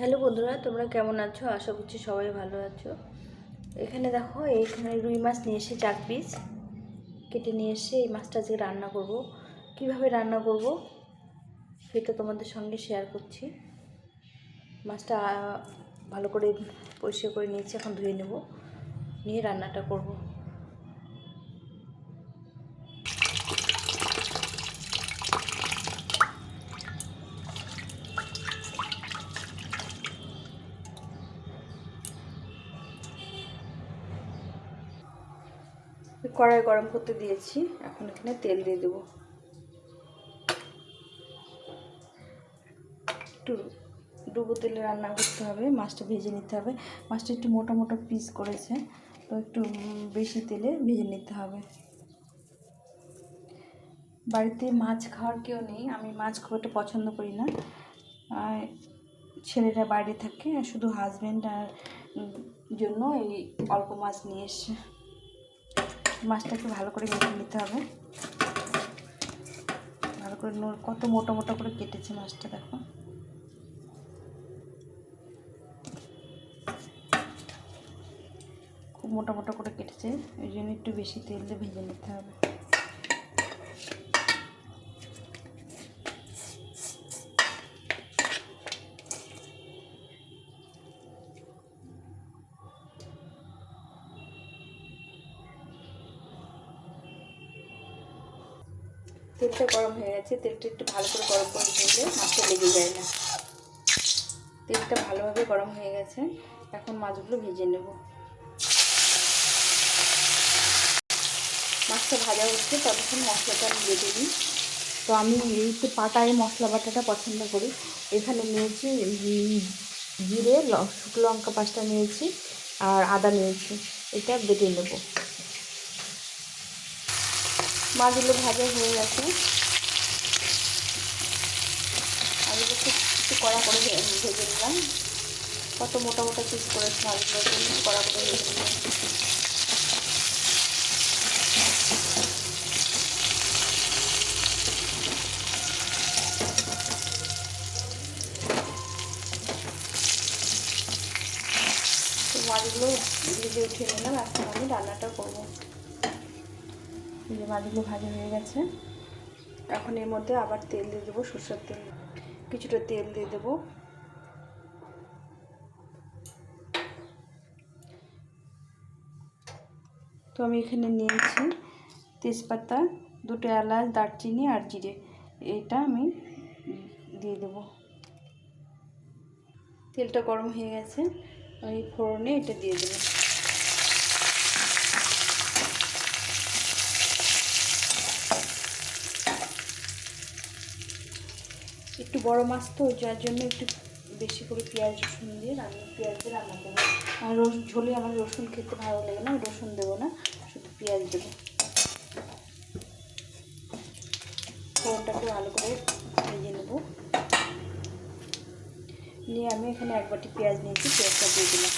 Hello বন্ধুরা, তোমরা কেমন আছো? আশা করছি সবাই ভালো আছো। এখানে দেখো এইখানে রুই মাছ নিয়ে এসে চার পিস কেটে নিয়ে এসে এই মাছটা আজকে রান্না করব। কীভাবে রান্না করব সেটা তোমাদের সঙ্গে শেয়ার করছি। মাছটা ভালো করে পরিষ্কার করে নিয়েছি, এখন ধুয়ে নেব। নিয়ে রান্নাটা করব। কড়াই গরম করতে দিয়েছি। এখন এখানে তেল দিয়ে দেবো। একটু ডুবো তেলে রান্না করতে হবে, মাছটা ভেজে নিতে হবে। মাছটা একটু মোটা মোটা পিস করেছে, তো একটু বেশি তেলে ভেজে নিতে হবে। বাড়িতে মাছ খাওয়ার কেউ নেই, আমি মাছ খুব একটা পছন্দ করি না। ছেলেরা বাইরে থাকে, শুধু হাজব্যান্ড আর জন্য এই অল্প মাছ নিয়ে এসে মাছটাকে ভালো করে ভেজে নিতে হবে। ভালো করে নো- কত মোটা মোটা করে কেটেছে মাছটা দেখো। খুব মোটা মোটা করে কেটেছে ওই জন্য একটু বেশি তেল দিয়ে ভেজে নিতে হবে। তেলটা গরম হয়ে গেছে, তেলটা একটু ভালো করে গরম করে নিলে মাছটা লেগে যায় না। তেলটা ভালোভাবে গরম হয়ে গেছে, এখন মাছগুলো ভেজে নেব। মাছটা ভাজা হচ্ছে, ততক্ষণ মশলাটা বেটে নিই তো আমি এই পাটায় মশলা বাটাটা পছন্দ করি, এখানে নিয়েছি জিরে শুকনো লঙ্কা পাঁচটা নিয়েছি আর আদা নিয়েছি, এটা বেটে নেব। মাছগুলো ভাজা হয়ে গেছে। আলুগুলো খুব একটু কড়া করে ভেজে নিলাম। কত মোটা মোটা পিস করেছে মাছগুলো কড়া করে ভেজে নিলাম। মাছগুলো ভেজে উঠিয়ে নিলাম, এখন আমি রান্নাটা করব। যে মাছগুলো ভাজা হয়ে গেছে। এখন এর মধ্যে আবার তেল দিয়ে দেবো সরষের তেল। কিছুটা তেল দিয়ে দেবো। তো আমি এখানে নিয়েছি তেজপাতা, দুটো এলাচ, দারচিনি আর জিরে। এটা আমি দিয়ে দেব। তেলটা গরম হয়ে গেছে। এই ফোড়নে এটা দিয়ে দেবো। একটু বড় মাছ তো, যার জন্য একটু বেশি করে পেঁয়াজ, রসুন দিয়ে রান্না, পেঁয়াজ দিয়ে রান্না করব। আর রস, ঝোলে আমার রসুন খেতে ভালো লাগে না, রসুন দেবো না, শুধু পেঁয়াজ দেবো। ফোড়নটাকে ভালো করে ভেজে নেব। নিয়ে আমি এখানে এক বাটি পেঁয়াজ নিয়েছি, পেঁয়াজটা দিয়ে দিলাম।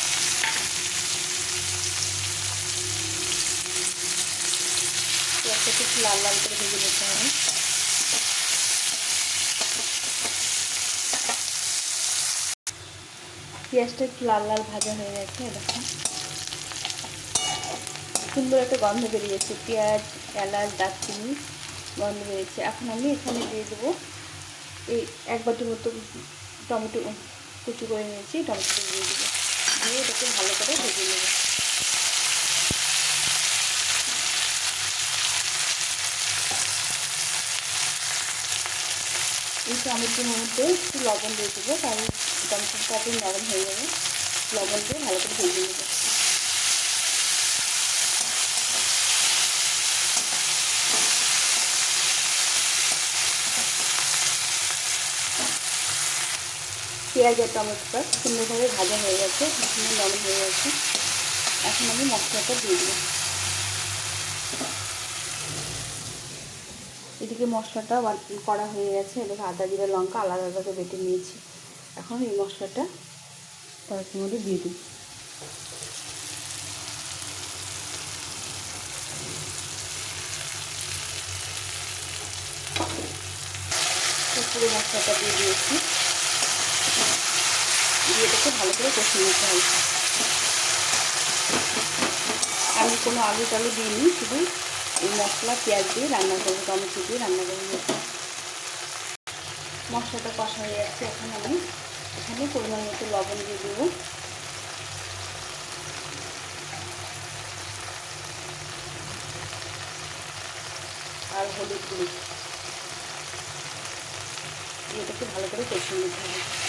পেঁয়াজটাকে একটু লাল লাল করে ভেজে নিতে হবে। পেঁয়াজটা একটু লাল লাল ভাজা হয়ে গেছে দেখো। সুন্দর একটা গন্ধ বেরিয়েছে, পেঁয়াজ, এলাচ, দারচিনি গন্ধ বেরিয়েছে। এখন আমি এখানে দিয়ে দেবো এই এক বাটির মতো টমেটো কুচি করে নিয়েছি টমেটো দিয়ে দেবো। দিয়ে এটাকে ভালো করে ভেজে নেব। এই টমেটোর মধ্যে একটু লবণ দিয়ে দেবো টমেটোটা তাড়াতাড়ি নরম হয়ে যাবে। লবণ দিয়ে ভালো করে ভেজে নেব। পেঁয়াজ আর টমেটোটা সুন্দরভাবে ভাজা হয়ে গেছে সুন্দর নরম হয়ে গেছে। এখন আমি মশলাটা দিয়ে দেবো। এদিকে মশলাটা করা হয়ে গেছে। এদিকে আদা জিরা লঙ্কা আলাদা আলাদা বেটে নিয়েছি। এখন এই মশলাটা কড়াইয়ের মধ্যে দিয়ে দিই। পুরো মশলাটা দিয়ে দিয়েছি। দিয়ে একটু ভালো করে কষিয়ে নিতে হবে। আমি কোনো আলু টালু দিইনি, শুধু এই মশলা, পেঁয়াজ দিয়ে রান্না করব, টমেটো দিয়ে রান্না করব। মশলাটা কষা হয়ে যাচ্ছে এখন আমি। এখানে পরিমাণ মতো লবণ দিয়ে দেবো। আর হলুদ গুঁড়ো। এটাকে ভালো করে কষিয়ে নিতে হবে।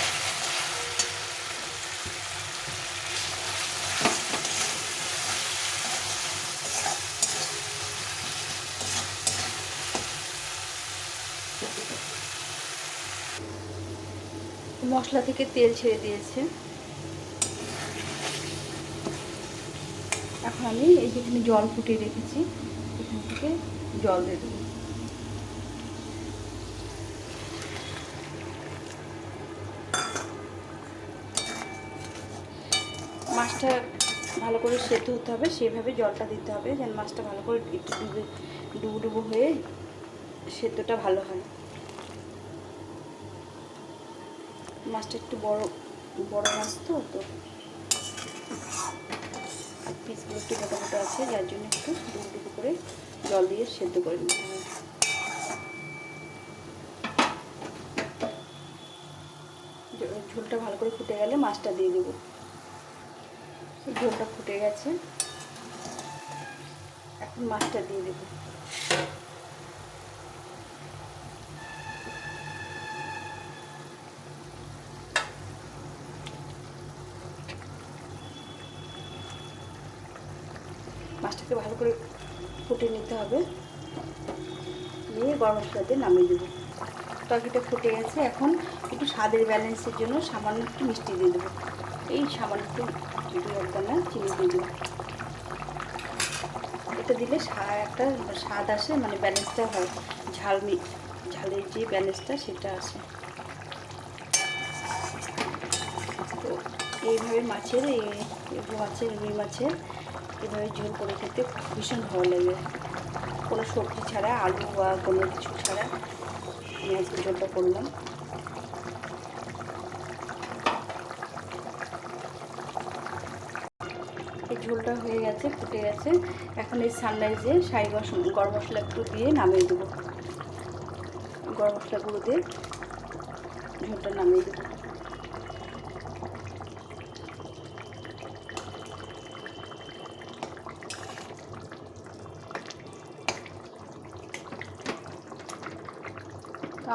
মশলা থেকে তেল ছেড়ে দিয়েছে। এখন আমি এই যেখানে জল ফুটিয়ে রেখেছি, এখান থেকে জল দিয়ে দেবো। মাছটা ভালো করে সেদ্ধ হতে হবে, সেভাবে জলটা দিতে হবে, যেন মাছটা ভালো করে ডুবে ডুবো ডুবো হয়ে সেদ্ধটা ভালো হয়। মাছটা একটু বড় বড় মাছ তো তো পিসগুলো একটু মোটা মোটা আছে, যার জন্য একটু ডুবো ডুবো করে জল দিয়ে সেদ্ধ করে নিতে হবে। ঝোলটা ভালো করে ফুটে গেলে মাছটা দিয়ে দেবো। ঝোলটা ফুটে গেছে। এখন মাছটা দিয়ে দেবো মাছটাকে ভালো করে ফুটে নিতে হবে। নিয়ে গরম মশলা দিয়ে নামিয়ে দেবো। তরকারিটা ফুটে গেছে, এখন একটু স্বাদের ব্যালেন্সের জন্য সামান্য একটু মিষ্টি দিয়ে দেবো। এই সামান্য একটু দু একদানা চিনি দিয়ে দেবো। এটা দিলে একটা স্বাদ আসে মানে ব্যালেন্সটা হয়। ঝাল ঝালের যে ব্যালেন্সটা সেটা আসে। তো এইভাবে মাছের এই মাছের রুই মাছের এভাবে ঝোল করে খেতে ভীষণ ভালো লাগে। কোনো সবজি ছাড়া, আলু বা কোনো কিছু ছাড়া আমি আজকে ঝোলটা করলাম। এই ঝোলটা হয়ে গেছে, ফুটে গেছে। এখন এই সানরাইজে সাই গরম মশলা একটু দিয়ে নামিয়ে দেবো। গরম মশলা গুঁড়ো দিয়ে ঝোলটা নামিয়ে দেবো।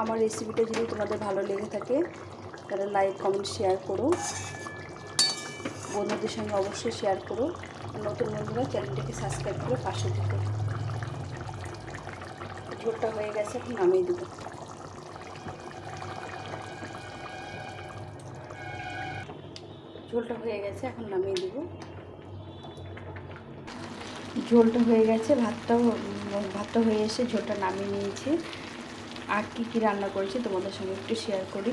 আমার রেসিপিটা যদি তোমাদের ভালো লেগে থাকে, তাহলে লাইক কমেন্ট শেয়ার করো। বন্ধুদের সঙ্গে অবশ্যই শেয়ার করো। নতুন বন্ধুরা চ্যানেলটিকে সাবস্ক্রাইব করে পাশে দিতে ঝোলটা হয়ে গেছে, এখন নামিয়ে দেবো। ঝোলটা হয়ে গেছে, এখন নামিয়ে দেবো। ঝোলটা হয়ে গেছে, ভাতটাও, ভাতটা হয়ে এসে ঝোলটা নামিয়ে নিয়েছি। আর কি কি রান্না করেছি তোমাদের সঙ্গে একটু শেয়ার করি।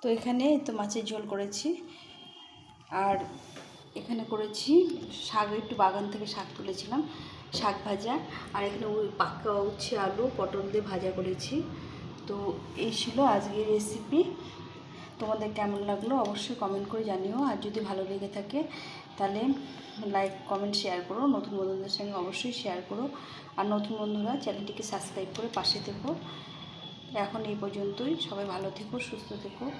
তো এখানে তো মাছের ঝোল করেছি, আর এখানে করেছি শাক, একটু বাগান থেকে শাক তুলেছিলাম, শাক ভাজা, আর এখানে ওই পাকা উচ্ছে আলু, পটল দিয়ে ভাজা করেছি। তো এই ছিল আজকের রেসিপি তোমাদের কেমন লাগল অবশ্যই কমেন্ট করে জানিও। আর যদি ভালো লেগে থাকে, তাহলে লাইক কমেন্ট শেয়ার করো। নতুন বন্ধুদের সঙ্গে অবশ্যই শেয়ার করো। আর নতুন বন্ধুরা চ্যানেলটিকে সাবস্ক্রাইব করে পাশে থেকো। এখন এই পর্যন্তই। সবাই ভালো থেকো, সুস্থ থেকো।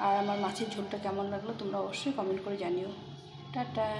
আর আমার মাছের ঝোলটা কেমন লাগল তোমরা অবশ্যই কমেন্ট করে জানিও। টাটা!